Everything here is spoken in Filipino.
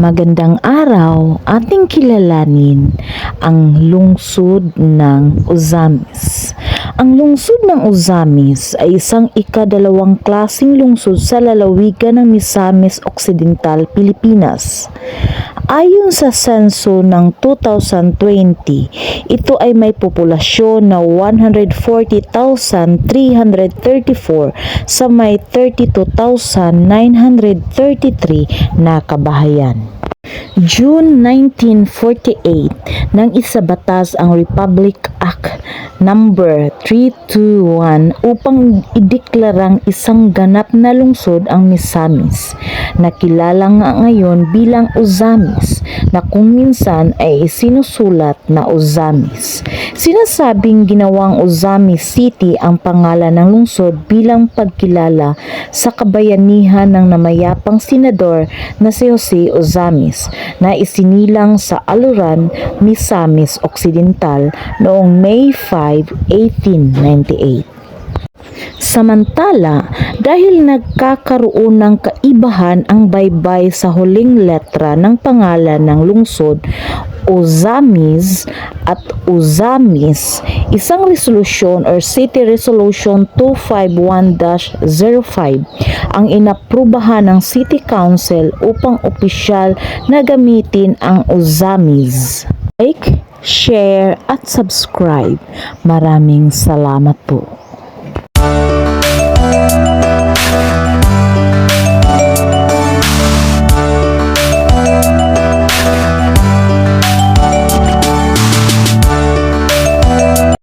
Magandang araw, ating kilalanin ang lungsod ng Uzamis. Ang lungsod ng Uzamis ay isang ikadalawang klasing lungsod sa lalawigan ng Misamis Occidental, Pilipinas. Ayon sa senso ng 2020, ito ay may populasyon na 140,334 sa may 32,933 na kabahayan. June 1948 nang isabatas ang Republic Act number 321 upang ideklarang isang ganap na lungsod ang Misamis. Na kilala nga ngayon bilang Uzamis na kung minsan ay sinusulat na Uzamis. Sinasabing ginawang Uzamis City ang pangalan ng lungsod bilang pagkilala sa kabayanihan ng namayapang senador na si Jose Uzamis na isinilang sa Aluran, Misamis Occidental noong May 5, 1898. Samantala, dahil nagkakaroon ng kaibahan ang baybay sa huling letra ng pangalan ng lungsod, Ozamis at Uzamis, isang resolusyon or City Resolution 251-05 ang inaprubahan ng City Council upang opisyal na gamitin ang Uzamis. Like, share at subscribe. Maraming salamat po.